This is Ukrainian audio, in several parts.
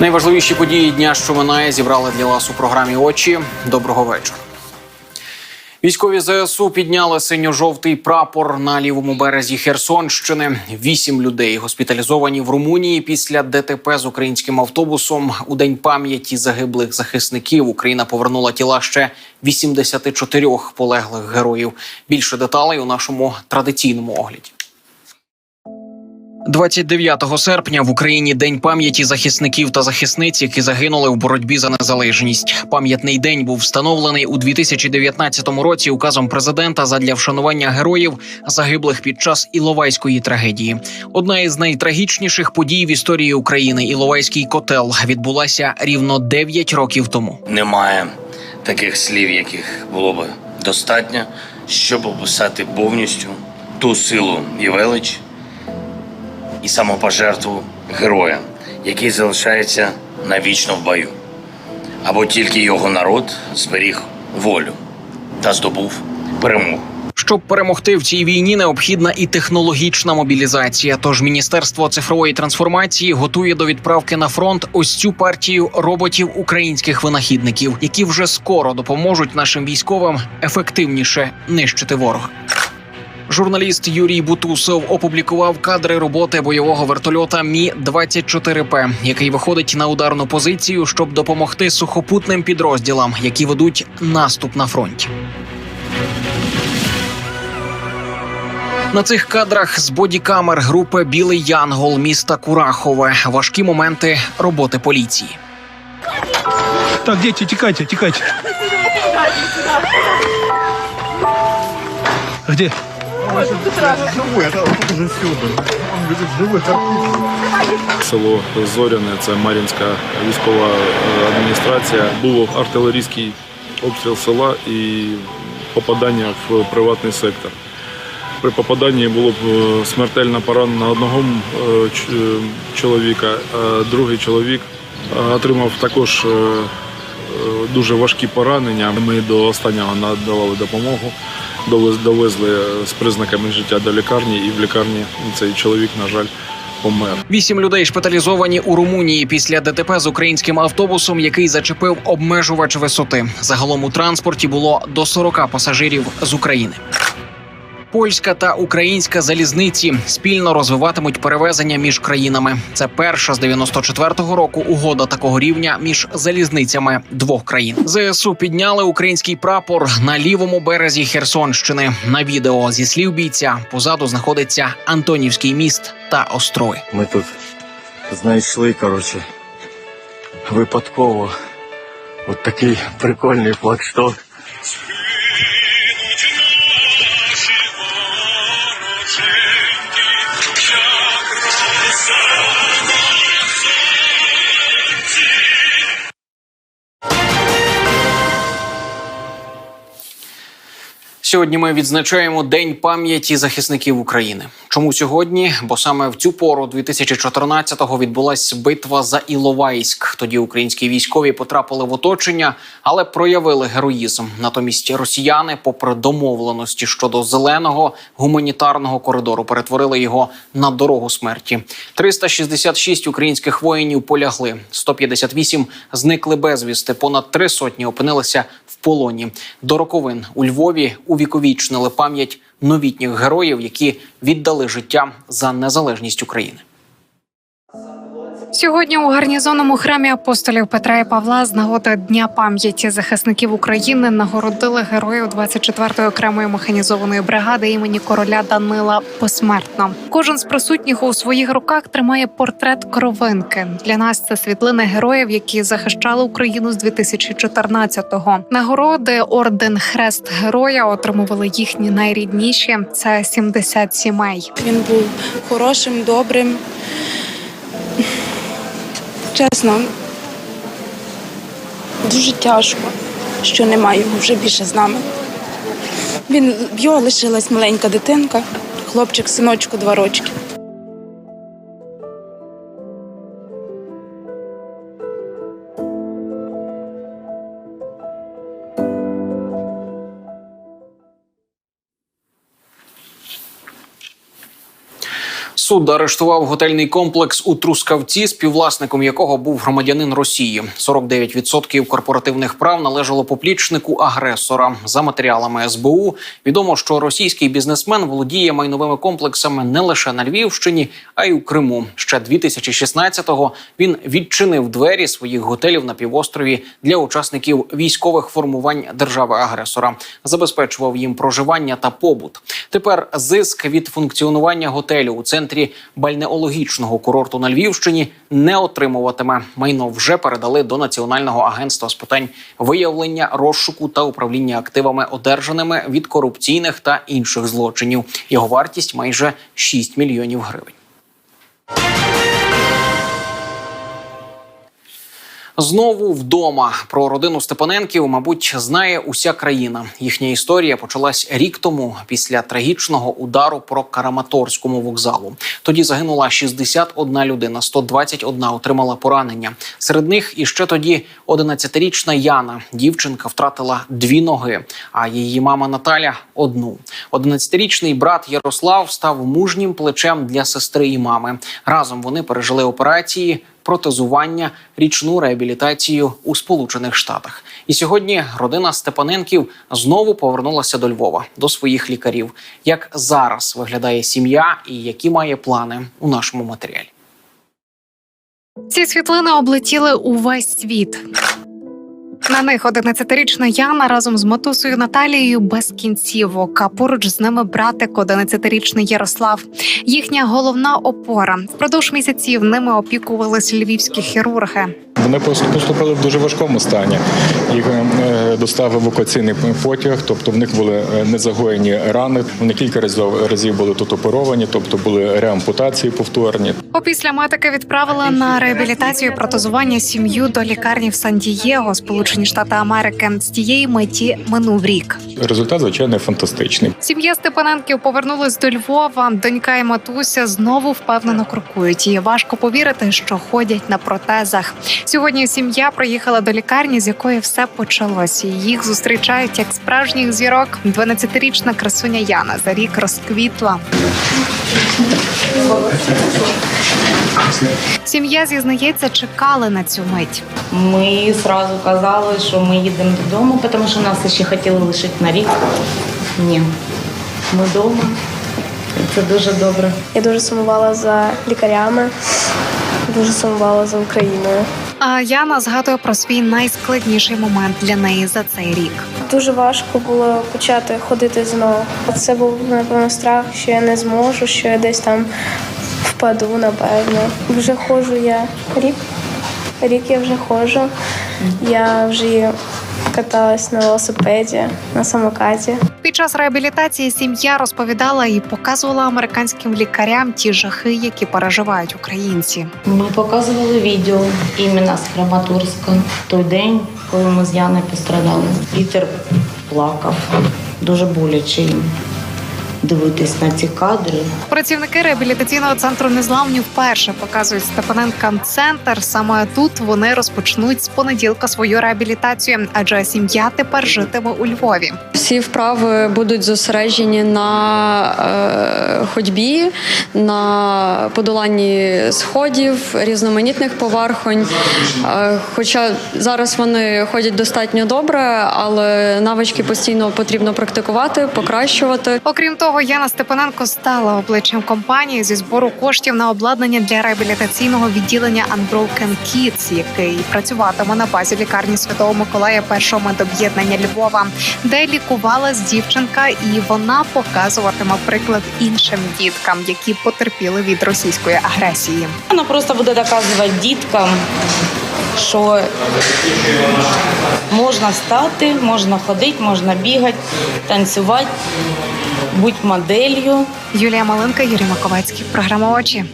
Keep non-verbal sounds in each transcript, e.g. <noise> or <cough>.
Найважливіші події дня, що минає, зібрали для вас у програмі Очі. Доброго вечора. Військові ЗСУ підняли синьо-жовтий прапор на лівому березі Херсонщини. Вісім людей госпіталізовані в Румунії після ДТП з українським автобусом. У день пам'яті загиблих захисників Україна повернула тіла ще 84 полеглих героїв. Більше деталей у нашому традиційному огляді. 29 серпня в Україні день пам'яті захисників та захисниць, які загинули в боротьбі за незалежність. Пам'ятний день був встановлений у 2019 році указом президента задля вшанування героїв, загиблих під час Іловайської трагедії. Одна із найтрагічніших подій в історії України Іловайський котел відбулася рівно 9 років тому. Немає таких слів, яких було би достатньо, щоб описати повністю ту силу і велич і самопожертву героя, який залишається навічно в бою. Або тільки його народ зберіг волю та здобув перемогу. Щоб перемогти в цій війні, необхідна і технологічна мобілізація. Тож міністерство цифрової трансформації готує до відправки на фронт ось цю партію роботів українських винахідників, які вже скоро допоможуть нашим військовим ефективніше нищити ворога. Журналіст Юрій Бутусов опублікував кадри роботи бойового вертольота Мі 24 П, який виходить на ударну позицію, щоб допомогти сухопутним підрозділам, які ведуть наступ на фронті. На цих кадрах з бодікамер групи Білий Янгол міста Курахове важкі моменти роботи поліції. Так, дети, текайте, текайте. Где? Село Зоряне, це Мар'їнська військова е, адміністрація. Було артилерійський обстріл села і попадання в приватний сектор. При попаданні було б е, смертельно поранено одного е, чоловіка, а другий чоловік отримав також дуже важкі поранення. Ми до останнього надавали допомогу, довезли з признаками життя до лікарні, і в лікарні цей чоловік, на жаль, помер. Вісім людей шпиталізовані у Румунії після ДТП з українським автобусом, який зачепив обмежувач висоти. Загалом у транспорті було до 40 пасажирів з України. Польська та українська залізниці спільно розвиватимуть перевезення між країнами. Це перша з 94-го року угода такого рівня між залізницями двох країн. ЗСУ підняли український прапор на лівому березі Херсонщини. На відео зі слів бійця позаду знаходиться Антонівський міст та острови. Ми тут знайшли, коротше, випадково от такий прикольний флагшток. Сьогодні ми відзначаємо День пам'яті захисників України. Чому сьогодні? Бо саме в цю пору 2014-го відбулась битва за Іловайськ. Тоді українські військові потрапили в оточення, але проявили героїзм. Натомість росіяни, попри домовленості щодо зеленого гуманітарного коридору, перетворили його на дорогу смерті. 366 українських воїнів полягли, 158 зникли безвісти. Понад три сотні опинилися в полоні. До роковин у Львові увіковічнили пам'ять новітніх героїв, які віддали життя за незалежність України. Сьогодні у гарнізонному храмі апостолів Петра і Павла з нагоди Дня пам'яті захисників України нагородили героїв 24-ї окремої механізованої бригади імені короля Данила посмертно. Кожен з присутніх у своїх руках тримає портрет кровинки. Для нас це світлини героїв, які захищали Україну з 2014-го. Нагороди орден Хрест Героя отримували їхні найрідніші. Це 70 сімей. Він був хорошим, добрим. Чесно, дуже тяжко, що немає його вже більше з нами. Він в його лишилась маленька дитинка, хлопчик, синочку, два рочки. Суд арештував готельний комплекс у Трускавці, співвласником якого був громадянин Росії. 49% корпоративних прав належало поплічнику агресора. За матеріалами СБУ відомо, що російський бізнесмен володіє майновими комплексами не лише на Львівщині, а й у Криму. Ще 2016-го він відчинив двері своїх готелів на півострові для учасників військових формувань держави-агресора, забезпечував їм проживання та побут. Тепер зиск від функціонування готелю у центрі бальнеологічного курорту на Львівщині не отримуватиме. Майно вже передали до Національного агентства з питань виявлення, розшуку та управління активами, одержаними від корупційних та інших злочинів. Його вартість майже 6 мільйонів гривень. Знову вдома про родину Степаненків, мабуть, знає уся країна. Їхня історія почалась рік тому після трагічного удару про Караматорському вокзалу. Тоді загинула 61 людина, 121 отримала поранення. Серед них іще тоді 11-річна Яна. Дівчинка втратила дві ноги, а її мама Наталя одну. 11-річний брат Ярослав став мужнім плечем для сестри і мами. Разом вони пережили операції протезування, річну реабілітацію у Сполучених Штатах. І сьогодні родина Степаненків знову повернулася до Львова до своїх лікарів. Як зараз виглядає сім'я і які має плани у нашому матеріалі? Ці світлини облетіли увесь світ. На них 11-річна Яна разом з матусею Наталією без кінцівок. А поруч з ними братик 11-річний Ярослав. Їхня головна опора. Впродовж місяців ними опікувались львівські хірурги. Вони поступили в дуже важкому стані. Їх е, достав евакуаційний потяг, тобто в них були е, незагоєні рани. Вони кілька разів разів були тут оперовані, тобто були реампутації повторні. Опісля медики відправили на реабілітацію і протезування сім'ю до лікарні в Сан-Дієго, Сполучені Штати Америки. З тієї меті минув рік. Результат, звичайно, фантастичний. Сім'я Степаненків повернулась до Львова. Донька і матуся знову впевнено крокують. І важко повірити, що ходять на протезах. Сьогодні сім'я приїхала до лікарні, з якої все почалось. Їх зустрічають як справжніх зірок. 12-річна красуня Яна за рік розквітла. Сім'я зізнається, чекали на цю мить. Ми зразу казали, що ми їдемо додому, тому що нас ще хотіли лишити на рік. Ні, ми вдома. І Це дуже добре. Я дуже сумувала за лікарями, дуже сумувала за Україною. А Яна згадує про свій найскладніший момент для неї за цей рік. Дуже важко було почати ходити знову. Це був напевно страх, що я не зможу, що я десь там впаду, напевно. Вже ходжу я рік. Рік я вже ходжу. Я вже каталась на велосипеді, на самокаті. Під час реабілітації сім'я розповідала і показувала американським лікарям ті жахи, які переживають українці. Ми показували відео іменно з Краматорська той день, коли ми з Яною пострадали. Вітер плакав. Дуже боляче їм дивитись на ці кадри. Працівники реабілітаційного центру незламні вперше показують Степаненкам центр. Саме тут вони розпочнуть з понеділка свою реабілітацію, адже сім'я тепер житиме у Львові. Всі вправи будуть зосереджені на е, ходьбі, на подоланні сходів, різноманітних поверхонь. Е, хоча зараз вони ходять достатньо добре, але навички постійно потрібно практикувати, покращувати. Окрім того, Яна Степаненко стала обличчям компанії зі збору коштів на обладнання для реабілітаційного відділення Unbroken Kids, який працюватиме на базі лікарні Святого Миколая першого медоб'єднання Львова, де лікувалась дівчинка, і вона показуватиме приклад іншим діткам, які потерпіли від російської агресії. Вона просто буде доказувати діткам, що можна встати, можна ходити, можна бігати, танцювати, бути моделлю. Юлія Малинка, Юрій Маковецький. Програма очі.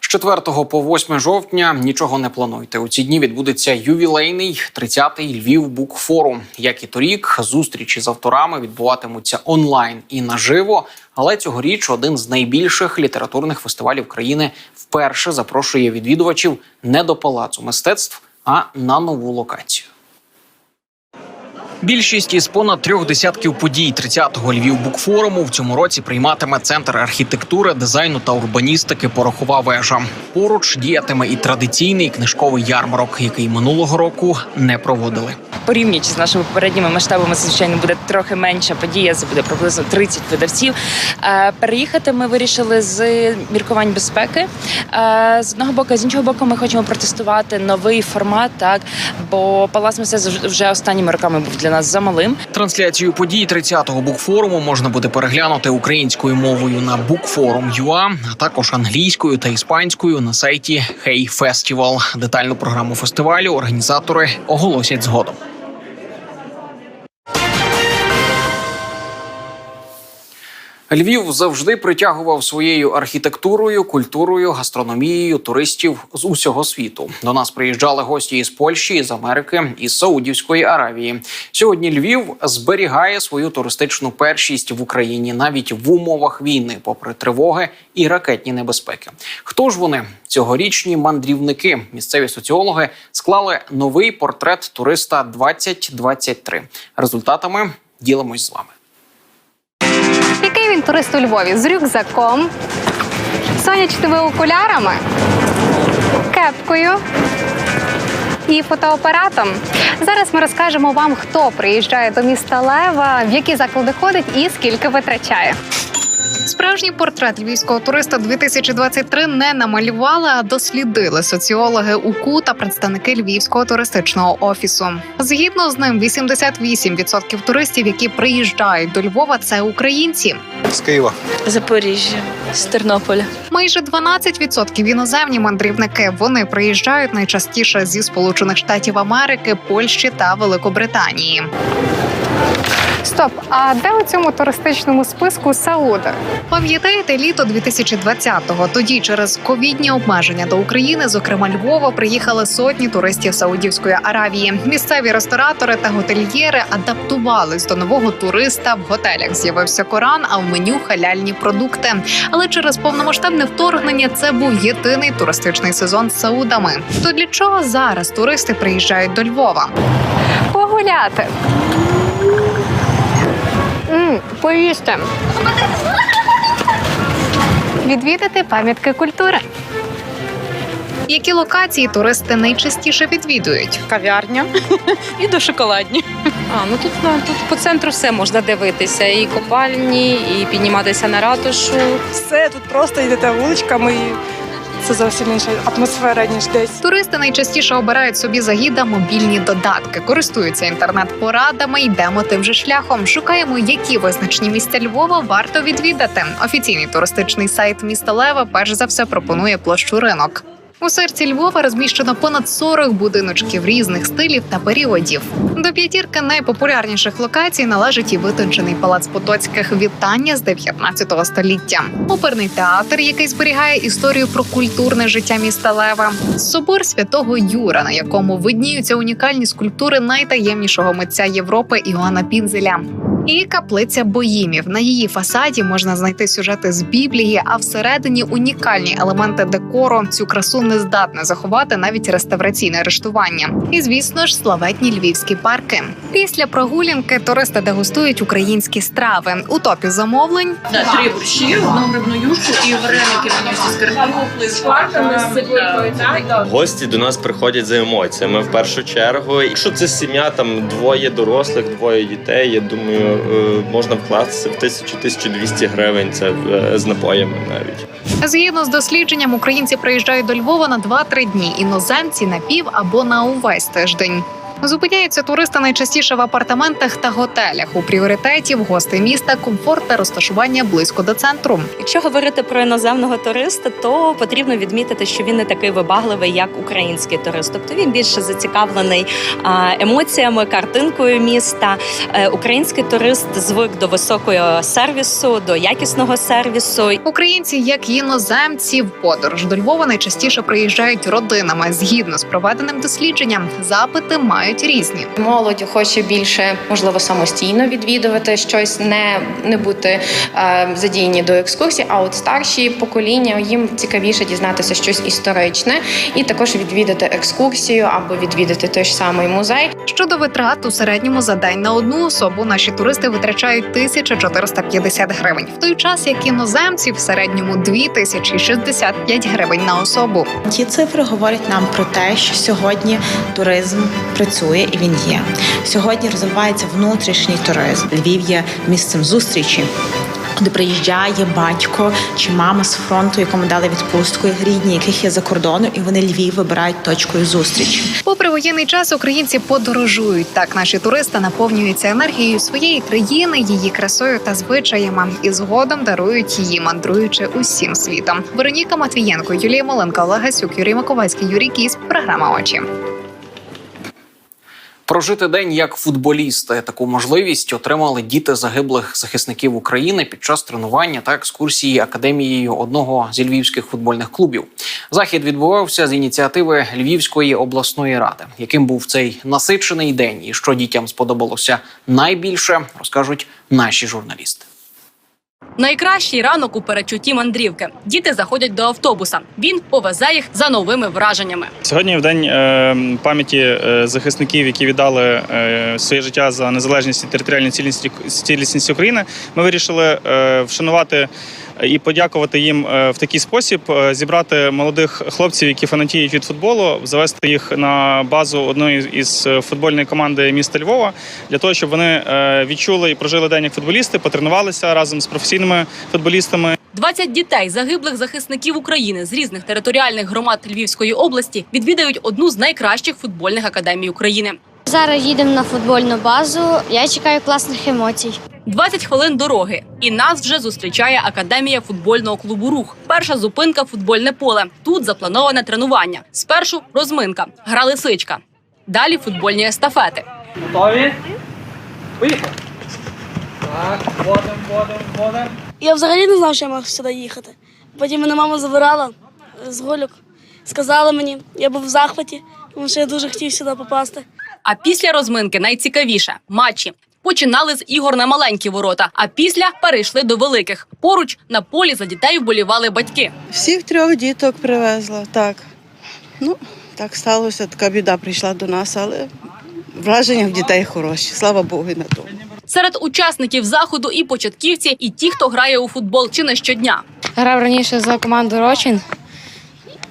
З 4 по 8 жовтня нічого не плануйте. У ці дні відбудеться ювілейний 30-й Львів Букфорум. Як і торік, зустрічі з авторами відбуватимуться онлайн і наживо. Але цьогоріч один з найбільших літературних фестивалів країни вперше запрошує відвідувачів не до палацу мистецтв, а на нову локацію. Більшість із понад трьох десятків подій 30-го Львів Букфоруму в цьому році прийматиме центр архітектури, дизайну та урбаністики Порохова вежа. Поруч діятиме і традиційний книжковий ярмарок, який минулого року не проводили. Порівнюючи з нашими попередніми масштабами, звичайно буде трохи менша подія. Це буде приблизно 30 видавців. Е, Переїхати ми вирішили з міркувань безпеки. Е, З одного боку, з іншого боку, ми хочемо протестувати новий формат, так бо палац мистецтв вже останніми роками був для нас замалим. Трансляцію подій 30-го букфоруму можна буде переглянути українською мовою на Bookforum.ua, а також англійською та іспанською на сайті Hey Festival. Детальну програму фестивалю організатори оголосять згодом. Львів завжди притягував своєю архітектурою, культурою, гастрономією туристів з усього світу. До нас приїжджали гості із Польщі, з Америки із Саудівської Аравії. Сьогодні Львів зберігає свою туристичну першість в Україні навіть в умовах війни, попри тривоги і ракетні небезпеки. Хто ж вони? Цьогорічні мандрівники, місцеві соціологи склали новий портрет туриста 2023. Результатами ділимось з вами. Який він турист у Львові з рюкзаком, сонячними окулярами, кепкою і фотоапаратом. Зараз ми розкажемо вам, хто приїжджає до міста Лева, в які заклади ходить і скільки витрачає. Справжній портрет львівського туриста 2023 не намалювали, а дослідили соціологи УКУ та представники львівського туристичного офісу. Згідно з ним, 88% туристів, які приїжджають до Львова, це українці. З Києва. Запоріжжя з Тернополя. Майже 12% іноземні мандрівники. Вони приїжджають найчастіше зі Сполучених Штатів Америки, Польщі та Великобританії. Стоп, а де у цьому туристичному списку Сауди? Пам'ятаєте літо 2020-го? Тоді через ковідні обмеження до України, зокрема Львова, приїхали сотні туристів Саудівської Аравії. Місцеві ресторатори та готельєри адаптувались до нового туриста. В готелях з'явився Коран, а в меню халяльні продукти. Але через повномасштабне вторгнення це був єдиний туристичний сезон з Саудами. То для чого зараз туристи приїжджають до Львова? Погуляти. М, поїсти. Відвідати пам'ятки культури. Які локації туристи найчастіше відвідують? Кав'ярня <laughs> і до шоколадні. А ну тут на тут по центру все можна дивитися. І копальні, і підніматися на ратушу. Все тут просто йдете вуличками. і Це зовсім інша атмосфера, ніж десь. Туристи найчастіше обирають собі за гіда мобільні додатки, користуються інтернет-порадами. Йдемо тим же шляхом. Шукаємо, які визначні місця Львова варто відвідати. Офіційний туристичний сайт міста Лева перш за все пропонує площу ринок. У серці Львова розміщено понад 40 будиночків різних стилів та періодів. До п'ятірки найпопулярніших локацій належить і витончений палац Потоцьких вітання з 19 століття, оперний театр, який зберігає історію про культурне життя міста Лева, собор святого Юра, на якому видніються унікальні скульптури найтаємнішого митця Європи Іоанна Пінзеля. І каплиця Боїмів. На її фасаді можна знайти сюжети з Біблії, а всередині унікальні елементи декору. Цю красу не здатне заховати навіть реставраційне арештування. І звісно ж, славетні львівські парки. Після прогулянки туристи дегустують українські страви. У топі замовлень Три борщі, одну грибну юшку і вареники з картоплею, з шкварками, з цибулькою. Гості до нас приходять за емоціями в першу чергу. Якщо це сім'я, там двоє дорослих, двоє дітей. Я думаю, можна вкластися в 1000-1200 гривень. Це е, з напоями навіть. Згідно з дослідженням, українці приїжджають до Львова на 2-3 дні, іноземці на пів або на увесь тиждень. Зупиняються туристи найчастіше в апартаментах та готелях. У пріоритеті в гостей міста комфорт та розташування близько до центру. Якщо говорити про іноземного туриста, то потрібно відмітити, що він не такий вибагливий, як український турист. Тобто він більше зацікавлений емоціями, картинкою міста. Е, Український турист звик до високого сервісу, до якісного сервісу. Українці, як іноземці, в подорож до Львова найчастіше приїжджають родинами. Згідно з проведеним дослідженням, запити мають бувають різні. Молодь хоче більше, можливо, самостійно відвідувати щось, не, не бути е, задіяні до екскурсій. А от старші покоління їм цікавіше дізнатися щось історичне і також відвідати екскурсію або відвідати той ж самий музей. Щодо витрат у середньому за день на одну особу наші туристи витрачають 1450 гривень, в той час як іноземці в середньому 2065 гривень на особу. Ті цифри говорять нам про те, що сьогодні туризм працює і він є. Сьогодні розвивається внутрішній туризм. Львів є місцем зустрічі. Куди приїжджає батько чи мама з фронту, якому дали відпустку, рідні, яких є за кордону, і вони Львів вибирають точкою зустрічі. Попри воєнний час, українці подорожують. Так наші туристи наповнюються енергією своєї країни, її красою та звичаями, і згодом дарують її, мандруючи усім світом. Вероніка Матвієнко, Юлія Моленка, Олег Гасюк, Юрій Маковецький, Юрій Кіс. Програма очі. Прожити день як футболісти. Таку можливість отримали діти загиблих захисників України під час тренування та екскурсії академією одного зі львівських футбольних клубів. Захід відбувався з ініціативи Львівської обласної ради. Яким був цей насичений день і що дітям сподобалося найбільше, розкажуть наші журналісти. Найкращий ранок у передчутті мандрівки. Діти заходять до автобуса. Він повезе їх за новими враженнями. Сьогодні в день е, пам'яті е, захисників, які віддали е, своє життя за незалежність і територіальну цілісність, цілісність України. Ми вирішили е, вшанувати і подякувати їм е, в такий спосіб, е, зібрати молодих хлопців, які фанатіють від футболу, завести їх на базу одної із е, футбольної команди міста Львова для того, щоб вони відчули і прожили день як футболісти, потренувалися разом з професійними футболістами. 20 дітей загиблих захисників України з різних територіальних громад Львівської області відвідають одну з найкращих футбольних академій України. Зараз їдемо на футбольну базу. Я чекаю класних емоцій. 20 хвилин дороги, і нас вже зустрічає академія футбольного клубу Рух. Перша зупинка футбольне поле. Тут заплановане тренування. Спершу розминка, гра лисичка. Далі футбольні естафети. Готові? Поїхали. Так, вводимо, вводимо. Я взагалі не знав, що я мав сюди їхати. Потім мене мама забирала з гулюк. Сказала мені, я був в захваті, тому що я дуже хотів сюди попасти. А після розминки найцікавіше матчі. Починали з ігор на маленькі ворота, а після перейшли до великих. Поруч на полі за дітей вболівали батьки. Всіх трьох діток привезла, так. Ну, так сталося, така біда прийшла до нас, але враження в дітей хороші. Слава Богу, і на тому. Серед учасників заходу і початківці, і ті, хто грає у футбол чи не щодня. Грав раніше за команду Рочин,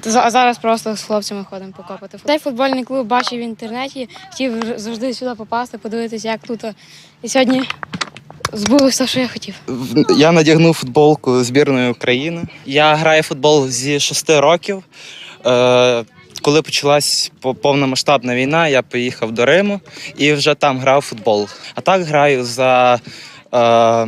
а зараз просто з хлопцями ходимо покопати. Цей футбольний клуб бачив в інтернеті, хотів завжди сюди попасти, подивитися, як тут. І сьогодні збулося, що я хотів. Я надягнув футболку збірної України. Я граю футбол зі шести років. Е, Коли почалась по- повномасштабна війна, я поїхав до Риму і вже там грав футбол. А так граю за е,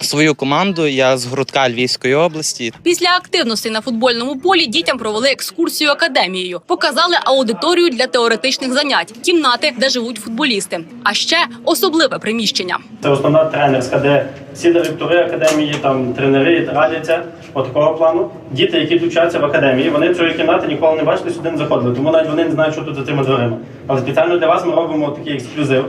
свою команду. Я з Грудка Львівської області. Після активності на футбольному полі дітям провели екскурсію академією, показали аудиторію для теоретичних занять, кімнати, де живуть футболісти, а ще особливе приміщення. Це основна тренерська, де всі директори академії, там тренери радяться от такого плану. Діти, які тут вчаться в академії, вони цієї кімнати ніколи не бачили, сюди не заходили, тому навіть вони не знають, що тут за цими дверима. Але спеціально для вас ми робимо такий ексклюзив.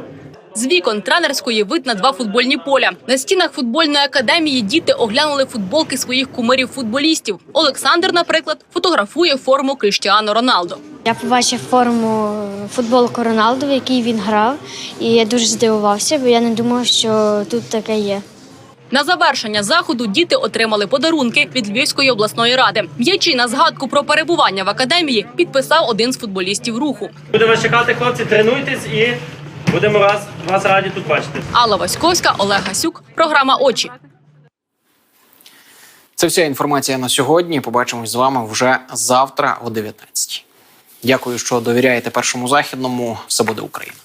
З вікон тренерської вид на два футбольні поля. На стінах футбольної академії діти оглянули футболки своїх кумирів-футболістів. Олександр, наприклад, фотографує форму Кріштіану Роналдо. Я побачив форму футболку Роналду, в якій він грав, і я дуже здивувався, бо я не думав, що тут таке є. На завершення заходу діти отримали подарунки від Львівської обласної ради. М'ячі на згадку про перебування в академії підписав один з футболістів руху. Будемо вас чекати, хлопці, тренуйтесь і будемо вас, вас раді тут бачити. Алла Васьковська, Олег Гасюк. Програма Очі. Це вся інформація на сьогодні. Побачимось з вами вже завтра о 19 Дякую, що довіряєте першому західному. Все буде Україна.